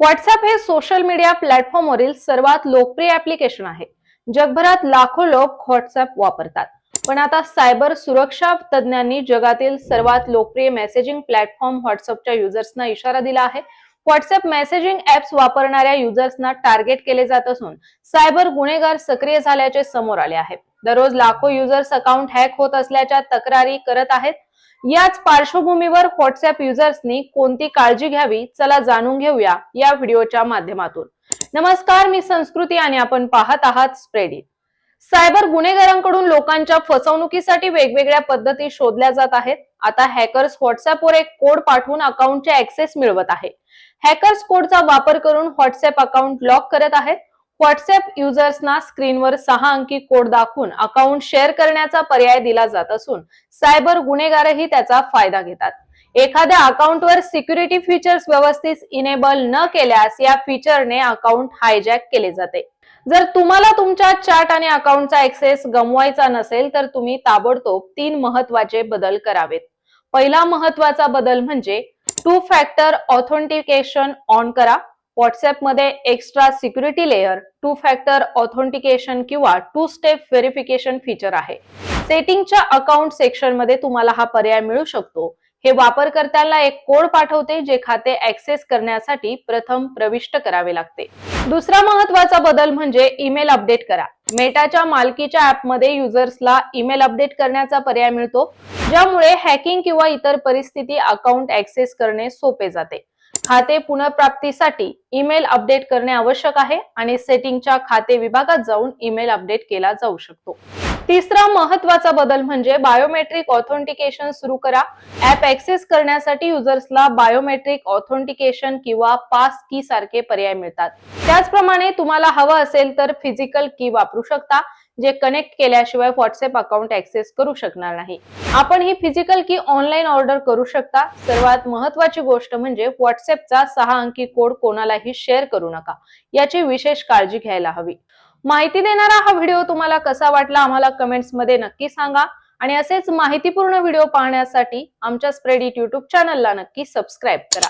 WhatsApp हे social media प्लॅटफॉर्मवरील सर्वात लोकप्रिय ऍप्लिकेशन आहे. जगभरात लाखो लोक व्हॉट्सअप वापरतात. पण आता सायबर सुरक्षा तज्ज्ञांनी जगातील सर्वात लोकप्रिय मेसेजिंग प्लॅटफॉर्म व्हॉट्सअपच्या युजर्सना इशारा दिला आहे. व्हॉट्सअप मेसेजिंग ऍप्स वापरणाऱ्या युजर्सना टार्गेट केले जात असून सायबर गुन्हेगार सक्रिय झाल्याचे समोर आले आहे. दररोज लाखो युजर्स अकाउंट हॅक होत असल्याच्या तक्रारी करत आहेत. याच पार्श्वभूमीवर व्हॉट्सअप युजर्सनी कोणती काळजी घ्यावी चला जाणून घेऊया या व्हिडिओच्या माध्यमातून. नमस्कार मी संस्कृती आणि आपण पाहत आहात स्प्रेडी सायबर गुन्हेगारांकडून लोकांच्या फसवणुकीसाठी वेगवेगळ्या पद्धती शोधल्या जात आहेत. आता हॅकर्स व्हॉट्सअपवर एक कोड पाठवून अकाउंटचे ऍक्सेस मिळवत आहे हॅकर्स कोडचा वापर करून व्हॉट्सअप अकाउंट लॉक करत आहेत. व्हॉट्सअप युजर्सना स्क्रीनवर सहा अंकी कोड दाखवून अकाउंट शेअर करण्याचा पर्याय दिला जात असून सायबर गुन्हेगारही त्याचा फायदा घेतात. एखाद्या अकाउंटवर सिक्युरिटी फीचर्स व्यवस्थित इनेबल न केल्यास या फीचरने अकाउंट हायजॅक केले जाते. जर तुम्हाला तुमच्या चॅट आणि अकाउंटचा ऍक्सेस गमवायचा नसेल तर तुम्ही ताबडतोब तीन महत्त्वाचे बदल करावेत. पहिला महत्त्वाचा बदल म्हणजे टू फॅक्टर ऑथेंटिकेशन ऑन करा. व्हॉट्सअपमध्ये extra security layer two factor authentication किंवा टू स्टेप व्हेरिफिकेशन फीचर आहे. सेटिंगच्या अकाउंट सेक्शनमध्ये तुम्हाला हा पर्याय मिळू शकतो. हे वापरकर्त्याला एक कोड पाठवते जे खाते ऍक्सेस करण्यासाठी प्रथम प्रविष्ट करावे लागते. दुसरा महत्त्वाचा बदल म्हणजे ईमेल अपडेट करा. मेटाच्या मालकीच्या ऍपमध्ये युजर्सला ईमेल अपडेट करण्याचा पर्याय मिळतो ज्यामुळे हॅकिंग किंवा इतर परिस्थिती अकाउंट ऍक्सेस करणे सोपे जाते. खाते पुनर्प्राप्तीसाठी ईमेल अपडेट करणे आवश्यक आहे आणि सेटिंगच्या खाते विभागात जाऊन ईमेल अपडेट केला जाऊ शकतो. तिसरा महत्त्वाचा बदल म्हणजे बायोमेट्रिक ऑथेंटिकेशन सुरू करा. ऍप ऍक्सेस करण्यासाठी युजर्सला बायोमेट्रिक ऑथेंटिकेशन किंवा पास की सारखे पर्याय मिळतात. त्याचप्रमाणे तुम्हाला हवं असेल तर फिजिकल की वापरू शकता. जे कनेक्ट केल्याशिवाय व्हॉट्सअप अकाउंट ऍक्सेस करू शकणार नाही. आपण ही फिजिकल की ऑनलाईन ऑर्डर करू शकता. सर्वात महत्वाची गोष्ट म्हणजे व्हॉट्सअपचा सहा अंकी कोड कोणालाही शेअर करू नका. याची विशेष काळजी घ्यायला हवी. माहिती देणारा हा व्हिडिओ तुम्हाला कसा वाटला आम्हाला कमेंट्समध्ये नक्की सांगा. आणि असेच माहितीपूर्ण व्हिडिओ पाहण्यासाठी आमच्या स्प्रेडिट युट्यूब चॅनलला नक्की सबस्क्राईब करा.